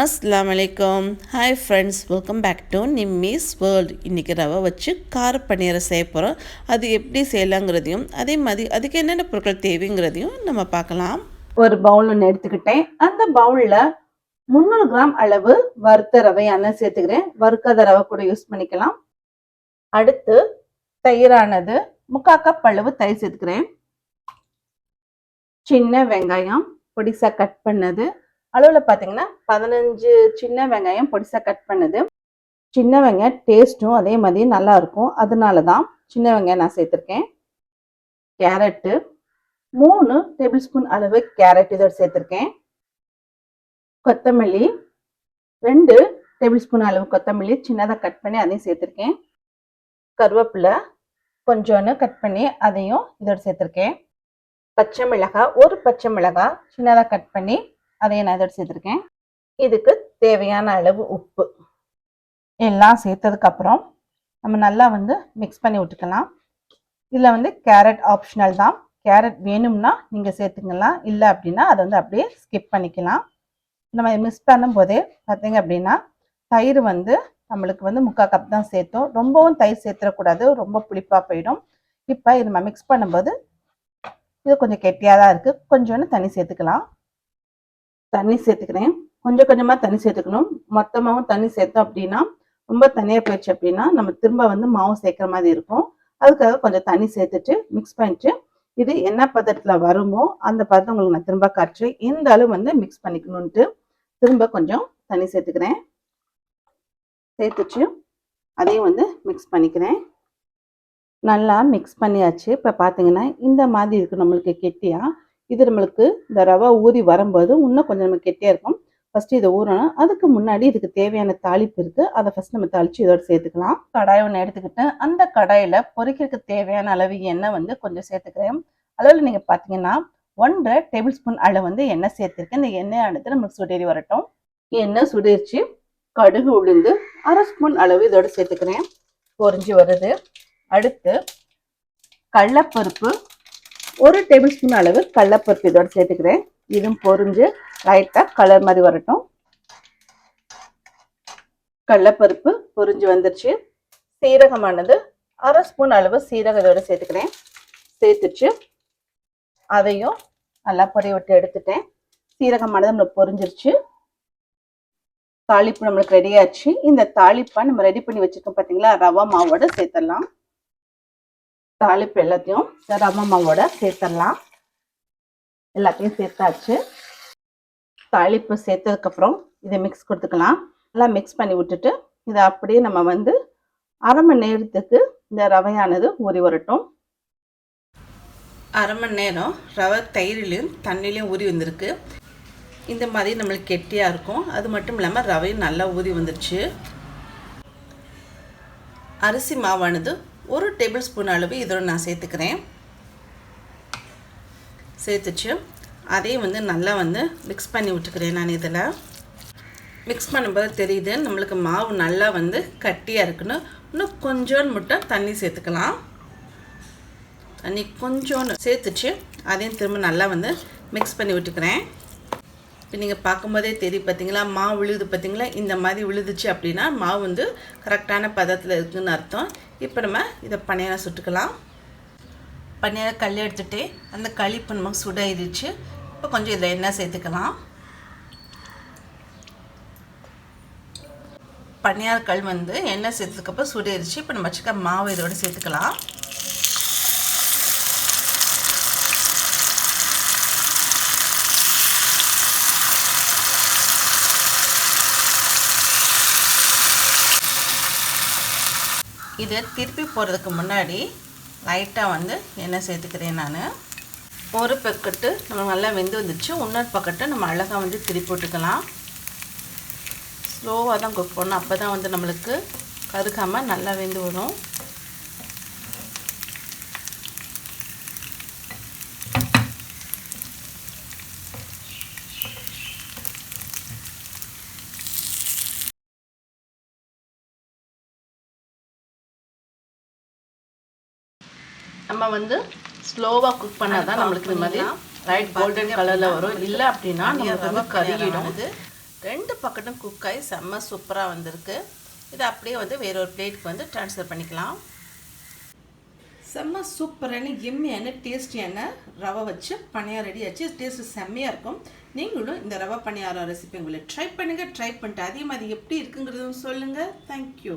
அஸ்லாம் வலைக்கம் hi friends welcome back to Nimmi's world இன்றைக்கி ரவை வச்சு கார பன்னீரை செய்ய போகிறோம் அது எப்படி செய்யலாங்கிறதையும் அதே மாதிரி அதுக்கு என்னென்ன பொருட்கள் தேவைங்கிறதையும் நம்ம பார்க்கலாம். ஒரு பவுல் ஒன்று எடுத்துக்கிட்டேன். அந்த பவுலில் முந்நூறு கிராம் அளவு வறுத்த ரவை அண்ணன் சேர்த்துக்கிறேன்? வறுக்காத ரவை கூட யூஸ் பண்ணிக்கலாம். அடுத்து தயிரானது முக்கா கப் அளவு தயிர் சேர்த்துக்கிறேன். சின்ன வெங்காயம் பொடிசா கட் பண்ணது. அளவில் பார்த்தீங்கன்னா பதினஞ்சு சின்ன வெங்காயம் பொடிசா கட் பண்ணது. சின்ன வெங்காயம் டேஸ்ட்டும் அதே மாதிரி நல்லா இருக்கும். அதனால தான் சின்ன வெங்காயம் நான் சேர்த்துருக்கேன். கேரட்டு மூணு டேபிள் ஸ்பூன் அளவு கேரட் இதோடு சேர்த்துருக்கேன். கொத்தமல்லி ரெண்டு டேபிள் ஸ்பூன் அளவு கொத்தமல்லி சின்னதாக கட் பண்ணி அதையும் சேர்த்துருக்கேன். கருவேப்பிலை கொஞ்சோன்னு கட் பண்ணி அதையும் இதோடு சேர்த்துருக்கேன். பச்சை மிளகாய் ஒரு பச்சை மிளகாய் சின்னதாக கட் பண்ணி அதையும் நான் இதோட சேர்த்துருக்கேன் இதுக்கு தேவையான அளவு உப்பு. எல்லாம் சேர்த்ததுக்கப்புறம் நம்ம நல்லா வந்து மிக்ஸ் பண்ணி விட்டுக்கலாம். இதில் வந்து கேரட் ஆப்ஷனல் தான். கேரட் வேணும்னா நீங்கள் சேர்த்துக்கலாம். இல்லை அப்படின்னா அதை வந்து அப்படியே ஸ்கிப் பண்ணிக்கலாம். நம்ம மிக்ஸ் பண்ணும்போதே பார்த்தீங்க அப்படின்னா தயிர் வந்து நம்மளுக்கு வந்து முக்கால் கப் தான் சேர்த்தோம். ரொம்பவும் தயிர் சேர்த்துடக்கூடாது. ரொம்ப புளிப்பாக போயிடும். இப்போ இது நம்ம மிக்ஸ் பண்ணும்போது இது கொஞ்சம் கெட்டியாக தான் இருக்குது கொஞ்சோன்னு தண்ணி சேர்த்துக்கலாம். தண்ணி சேர்த்துக்கிறேன். கொஞ்சம் கொஞ்சமாக தண்ணி சேர்த்துக்கணும். மொத்தமாகவும் தண்ணி சேர்த்தோம் அப்படின்னா ரொம்ப தண்ணியாக போயிடுச்சு அப்படின்னா நம்ம திரும்ப வந்து மாவு சேர்க்குற மாதிரி இருக்கும். அதுக்காக கொஞ்சம் தண்ணி சேர்த்துட்டு மிக்ஸ் பண்ணிட்டு இது என்ன பதத்தில் வருமோ அந்த பதத்தை உங்களுக்கு நான் திரும்ப காட்டுறேன். இந்த அளவு வந்து மிக்ஸ் பண்ணிக்கணுன்ட்டு திரும்ப கொஞ்சம் தண்ணி சேர்த்துக்கிறேன். சேர்த்துட்டு அதையும் வந்து மிக்ஸ் பண்ணிக்கிறேன். நல்லா மிக்ஸ் பண்ணியாச்சு. இப்போ பார்த்தீங்கன்னா இந்த மாதிரி இருக்குது நம்மளுக்கு கெட்டியாக இது நம்மளுக்கு இந்த ரவை ஊறி வரும்போது இன்னும் கொஞ்சம் நம்ம கெட்டியாக இருக்கும் ஃபஸ்ட்டு இதை ஊறணும். அதுக்கு முன்னாடி இதுக்கு தேவையான தாளிப்பு இருக்குது அதை ஃபஸ்ட் நம்ம தாளித்து இதோட சேர்த்துக்கலாம். கடாய் ஒன்று எடுத்துக்கிட்டு அந்த கடாயில் பொறிக்கிறதுக்கு தேவையான அளவு எண்ணெய் வந்து கொஞ்சம் சேர்த்துக்கிறேன். அளவில் நீங்கள் பார்த்தீங்கன்னா ஒன்றரை டேபிள் ஸ்பூன் அளவு வந்து எண்ணெய் சேர்த்துருக்கேன். இந்த எண்ணெய் அடுத்து நமக்கு சுடேறி வரட்டும். எண்ணெய் சுடிச்சு கடுகு உளுந்து அரை ஸ்பூன் அளவு இதோட சேர்த்துக்கிறேன். பொறிஞ்சி வருது. அடுத்து கடலப்பருப்பு ஒரு டேபிள் ஸ்பூன் அளவு கடலப்பருப்பு இதோட சேர்த்துக்கிறேன். இதுவும் பொரிஞ்சு லைட்டாக கலர் மாதிரி வரட்டும். கடலப்பருப்பு பொரிஞ்சு வந்துருச்சு. சீரகமானது அரை ஸ்பூன் அளவு சீரகம் இதோட சேர்த்துக்கிறேன். சேர்த்துச்சு. அதையும் நல்லா பொரிய விட்டு எடுத்துட்டேன். சீரகமானது நம்மளுக்கு பொறிஞ்சிருச்சு. தாளிப்பு நம்மளுக்கு ரெடியாச்சு இந்த தாளிப்பை நம்ம ரெடி பண்ணி வச்சிருக்கோம் பார்த்தீங்களா ரவா மாவோட சேர்த்துடலாம். தாளிப்பு எல்லாத்தையும் ரவா மாவோட சேர்த்துடலாம் எல்லாத்தையும் சேர்த்தாச்சு. தாளிப்பு சேர்த்ததுக்கப்புறம் இதை மிக்ஸ் கொடுத்துக்கலாம். நல்லா மிக்ஸ் பண்ணி விட்டுட்டு இதை அப்படியே நம்ம வந்து அரை மணி நேரத்துக்கு இந்த ரவையானது ஊறி வரட்டும். அரை மணி நேரம் ரவை தயிரிலையும் தண்ணிலையும் ஊறி வந்திருக்கு. இந்த மாதிரி நம்மளுக்கு கெட்டியாக இருக்கும். அது மட்டும் இல்லாமல் ரவையும் நல்லா ஊறி வந்துருச்சு. அரிசி மாவானது ஒரு டேபிள் ஸ்பூன் அளவு இதோட நான் சேர்த்துக்கிறேன். சேர்த்துச்சு. அதையும் வந்து நல்லா வந்து மிக்ஸ் பண்ணி விட்டுக்கிறேன் நான் இதில். மிக்ஸ் பண்ணும்போது தெரியுது நம்மளுக்கு மாவு நல்லா வந்து கட்டியாக இருக்குன்னு. இன்னும் கொஞ்சோன்னு மட்டும் தண்ணி சேர்த்துக்கலாம். தண்ணி கொஞ்சோன்னு சேர்த்துச்சு. அதையும் திரும்ப நல்லா வந்து மிக்ஸ் பண்ணி விட்டுக்கிறேன். இப்போ நீங்கள் பார்க்கும்போதே தெரியும் பார்த்தீங்களா மாவு விழுது பார்த்தீங்களா இந்த மாதிரி விழுதுச்சு அப்படின்னா மாவு வந்து கரெக்டான பதத்தில் இருக்குதுன்னு அர்த்தம். இப்போ நம்ம இதை பனியாரம் சுட்டுக்கலாம். பனியாரம் கல் எடுத்துகிட்டே அந்த களிப்பு நமக்கு சுடாயிருச்சு இப்போ கொஞ்சம் இதில் எண்ணெய் சேர்த்துக்கலாம். பனியார கல் வந்து எண்ணெய் சேர்த்ததுக்கப்புறம் சுடாயிருச்சு இப்போ நம்ம வச்சுக்க மாவு இதோட சேர்த்துக்கலாம். இதை திருப்பி போடுறதுக்கு முன்னாடி லைட்டாக வந்து எண்ணெய் சேர்த்துக்கிறேன் நான். ஒரு பக்கெட்டு நம்ம நல்லா வெந்து வந்துச்சு. இன்னொரு பக்கெட்டு நம்ம அழகாக வந்து திருப்பி போட்டுக்கலாம். ஸ்லோவாக தான் குக் பண்ணணும் அப்போ தான் வந்து நம்மளுக்கு கருகாமல் நல்லா வெந்து வரும். நம்ம வந்து ஸ்லோவாக குக் பண்ணால் தான் நம்மளுக்கு இந்த மாதிரி லைட் கோல்டன் கலரில் வரும். இல்லை அப்படின்னா நம்மளுக்கு வந்து கருகிடும். ரெண்டு பக்கட்டும் குக் ஆகி செம்ம சூப்பராக வந்திருக்கு. இதை அப்படியே வந்து வேற ஒரு பிளேட்டுக்கு வந்து ட்ரான்ஸ்ஃபர் பண்ணிக்கலாம். செம்ம சூப்பரான எம்மியான டேஸ்டியான ரவை வச்சு பணியாரம் ரெடி ஆச்சு. டேஸ்ட்டு செம்மையாக இருக்கும். நீங்களும் இந்த ரவை பணியாரம் ரெசிபி உங்களை ட்ரை பண்ணுங்கள் ட்ரை பண்ணிட்டு அதே மாதிரி எப்படி இருக்குங்கிறதும் சொல்லுங்கள் தேங்க்யூ